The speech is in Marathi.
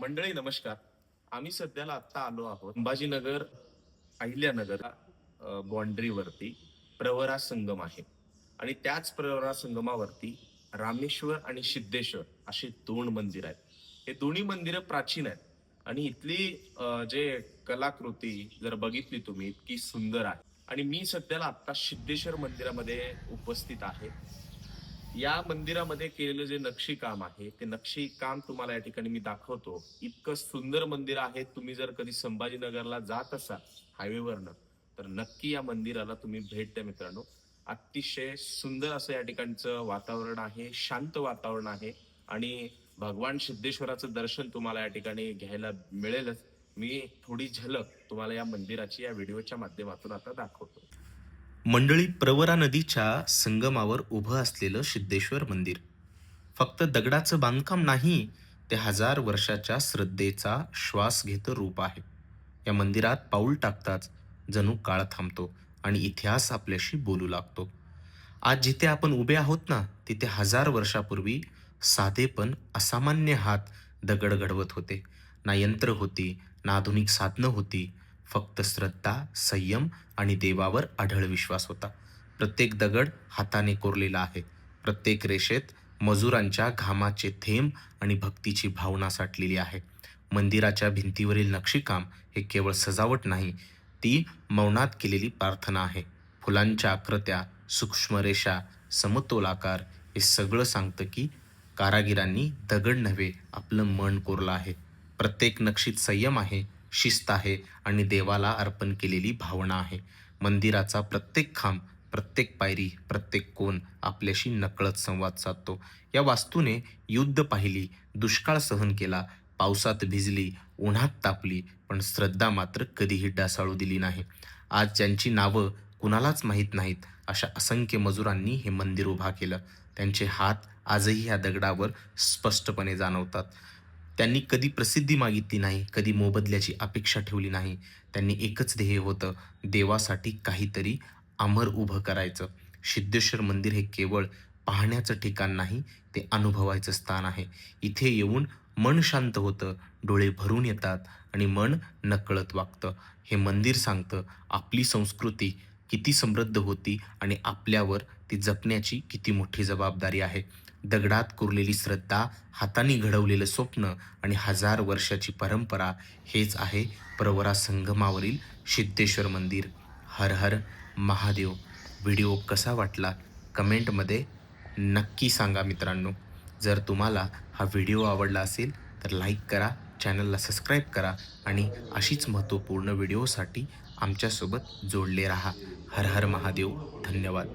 मंडळी नमस्कार. आम्ही सध्याला आत्ता आलो आहोत अंबाजीनगर अहिल्यानगर बाँड्रीवरती प्रवरा संगम आहे. आणि त्याच प्रवरा संगमावरती रामेश्वर आणि सिद्धेश्वर असे दोन मंदिर आहेत. हे दोन्ही मंदिरं प्राचीन आहेत. आणि इथली जे कलाकृती जर बघितली तुम्ही इतकी सुंदर आहे. आणि मी सध्याला आत्ता सिद्धेश्वर मंदिरामध्ये उपस्थित आहे. या मंदिरामध्ये केलेलं जे नक्षीकाम आहे ते नक्षीकाम तुम्हाला या ठिकाणी मी दाखवतो. इतकं सुंदर मंदिर आहे तुम्ही जर कधी संभाजीनगरला जात असाल हायवेवरनं तर नक्की या मंदिराला तुम्ही भेट द्या मित्रांनो. अतिशय सुंदर असं या ठिकाणचं वातावरण आहे शांत वातावरण आहे आणि भगवान सिद्धेश्वराचं दर्शन तुम्हाला या ठिकाणी घ्यायला मिळेलच. मी थोडी झलक तुम्हाला या मंदिराची या व्हिडिओच्या माध्यमातून आता दाखवतो. मंडळी प्रवरा नदीच्या संगमावर उभं असलेलं सिद्धेश्वर मंदिर. फक्त दगडाचं बांधकाम नाही ते हजार वर्षाच्या श्रद्धेचा श्वास घेतं रूप आहे. या मंदिरात पाऊल टाकताच जणू काळ थांबतो आणि इतिहास आपल्याशी बोलू लागतो. आज जिथे आपण उभे आहोत ना तिथे हजार वर्षापूर्वी साधेपण असामान्य हात दगड घडवत होते. ना यंत्र होती ना आधुनिक साधनं होती फक्त श्रद्धा संयम आणि देवावर आढळ विश्वास होता. प्रत्येक दगड हाताने कोरलेला आहे. प्रत्येक रेषेत मजुरांच्या घामाचे थेंब आणि भक्तीची भावना साठलेली आहे. मंदिराच्या भिंतीवरील नक्षीकाम हे केवळ सजावट नाही ती मौनात केलेली प्रार्थना आहे. फुलांच्या आकृत्या सूक्ष्म रेषा समतोल आकार हे सगळं सांगतं की कारागिरांनी दगड नव्हे आपलं मन कोरलं आहे. प्रत्येक नक्षीत संयम आहे शिस्त आहे आणि देवाला अर्पण केलेली भावना आहे. मंदिराचा प्रत्येक खांब प्रत्येक पायरी प्रत्येक कोण आपल्याशी नकळत संवाद साधतो. या वास्तूने युद्ध पाहिली दुष्काळ सहन केला पावसात भिजली उन्हात तापली पण श्रद्धा मात्र कधीही डासाळू दिली नाही. आज ज्यांची नावं कुणालाच माहीत नाहीत अशा असंख्य मजुरांनी हे मंदिर उभा केलं. त्यांचे हात आजही या दगडावर स्पष्टपणे जाणवतात. त्यांनी कधी प्रसिद्धी मागितली नाही कधी मोबदल्याची अपेक्षा ठेवली नाही. त्यांनी एकच ध्येय होतं देवासाठी काहीतरी अमर उभं करायचं. सिद्धेश्वर मंदिर हे केवळ पाहण्याचं ठिकाण नाही ते अनुभवायचं स्थान आहे. इथे येऊन मन शांत होतं डोळे भरून येतात आणि मन नकळत वागतं. हे मंदिर सांगतं आपली संस्कृती किती समृद्ध होती आणि आपल्यावर ती जपण्याची किती मोठी जबाबदारी आहे. दगडात कोरलेली श्रद्धा हाताने घडवलेलं स्वप्न आणि हजार वर्षाची परंपरा हेच आहे प्रवरा संगमावरील सिद्धेश्वर मंदिर. हर हर महादेव. व्हिडिओ कसा वाटला? कमेंटमध्ये नक्की सांगा मित्रांनो. जर तुम्हाला हा व्हिडिओ आवडला असेल तर लाईक करा चॅनलला सबस्क्राईब करा आणि अशीच महत्त्वपूर्ण व्हिडिओसाठी आमच्यासोबत जोडले राहा. हर हर महादेव. धन्यवाद.